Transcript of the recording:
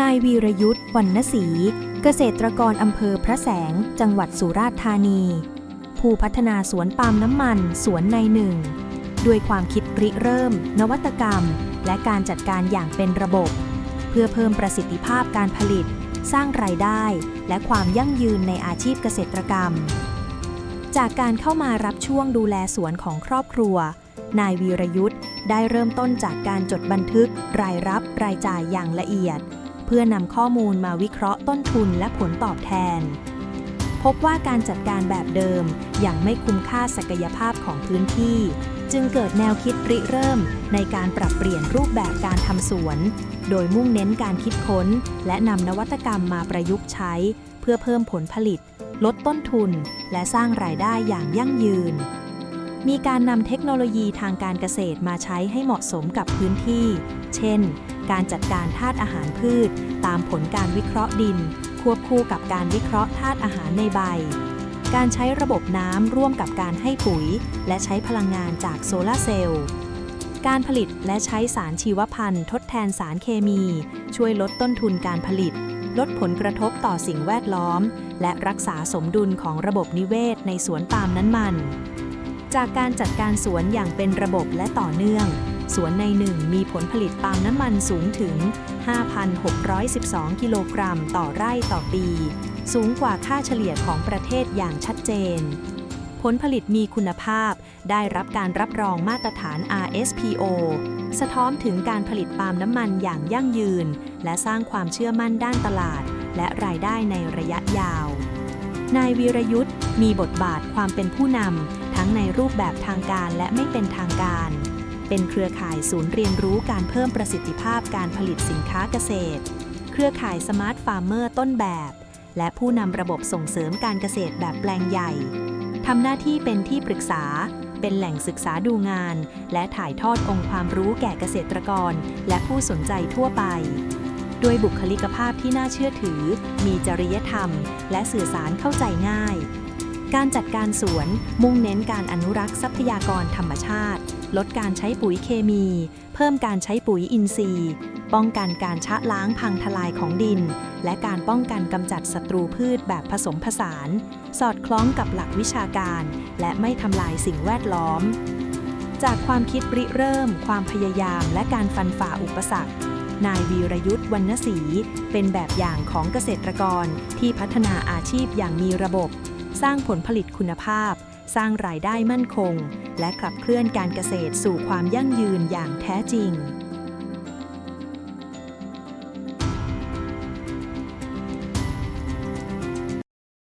นายวีรยุทธ์วรรณศรีเกษตรกรอำเภอพระแสง จังหวัดสุราษฎร์ธานี ผู้พัฒนาสวนปาล์มน้ำมันสวนในหนึ่ง ด้วยความคิดริเริ่ม นวัตกรรม และการจัดการอย่างเป็นระบบ เพื่อเพิ่มประสิทธิภาพการผลิต สร้างรายได้ และความยั่งยืนในอาชีพเกษตรกรรม จากการเข้ามารับช่วงดูแลสวนของครอบครัว นายวีรยุทธ์ได้เริ่มต้นจากการจดบันทึก รายรับรายจ่ายอย่างละเอียด พื่อนำข้อมูลมาวิเคราะห์ต้นทุนและผลตอบแทน พบว่าการจัดการแบบเดิมยังไม่คุ้มค่าศักยภาพของพื้นที่ จึงเกิดแนวคิดริเริ่มในการปรับเปลี่ยนรูปแบบการทำสวน โดยมุ่งเน้นการคิดค้น และนำนวัตกรรมมาประยุกต์ใช้ เพื่อเพิ่มผลผลิต ลดต้นทุน และสร้างรายได้อย่างยั่งยืนมีการนำเทคโนโลยีทางการเกษตรมาใช้ให้เหมาะสมกับพื้นที่ เช่น การจัดการธาตุอาหารพืช ตามผลการวิเคราะห์ดิน ควบคู่กับการวิเคราะห์ธาตุอาหารในใบ การใช้ระบบน้ำร่วมกับการให้ปุ๋ย และใช้พลังงานจากโซลาร์เซลล์การผลิตและใช้สารชีวพันธุ์ทดแทนสารเคมี ช่วยลดต้นทุนการผลิต ลดผลกระทบต่อสิ่งแวดล้อม และรักษาสมดุลของระบบนิเวศในสวนปาล์มนั้นมัน จากการจัดการสวนอย่างเป็นระบบและต่อเนื่อง สวนในหนึ่งมีผลผลิตปาล์มน้ำมันสูงถึง 5,612 กิโลกรัมต่อไร่ต่อปี สูงกว่าค่าเฉลี่ยของประเทศอย่างชัดเจน ผลผลิตมีคุณภาพได้รับการรับรองมาตรฐาน RSPO สะท้อนถึงการผลิตปาล์มน้ำมันอย่างยั่งยืน และสร้างความเชื่อมั่นด้านตลาด และรายได้ในระยะยาว นายวีรยุทธ์มีบทบาทความเป็นผู้นำทั้งในรูปแบบทางการและไม่เป็นทางการ เป็นเครือข่ายศูนย์เรียนรู้การเพิ่มประสิทธิภาพการผลิตสินค้าเกษตร เครือข่ายสมาร์ทฟาร์มเมอร์ต้นแบบ และผู้นำระบบส่งเสริมการเกษตรแบบแปลงใหญ่ทำหน้าที่เป็นที่ปรึกษา เป็นแหล่งศึกษาดูงาน และถ่ายทอดองค์ความรู้แก่เกษตรกร และผู้สนใจทั่วไป ด้วยบุคลิกภาพที่น่าเชื่อถือ มีจริยธรรม และสื่อสารเข้าใจง่าย การจัดการสวนมุ่งเน้นการอนุรักษ์ทรัพยากรธรรมชาติ ลดการใช้ปุ๋ยเคมี เพิ่มการใช้ปุ๋ยอินทรีย์ ป้องกันการชะล้างพังทลายของดิน และการป้องกันกำจัดศัตรูพืชแบบผสมผสาน สอดคล้องกับหลักวิชาการ และไม่ทำลายสิ่งแวดล้อม จากความคิดริเริ่ม ความพยายาม และการฟันฝ่าอุปสรรคนายวีรยุทธ์วรรณศรีเป็นแบบอย่างของเกษตรกรที่พัฒนาอาชีพอย่างมีระบบ สร้างผลผลิตคุณภาพ สร้างรายได้มั่นคง และขับเคลื่อนการเกษตรสู่ความยั่งยืนอย่างแท้จริง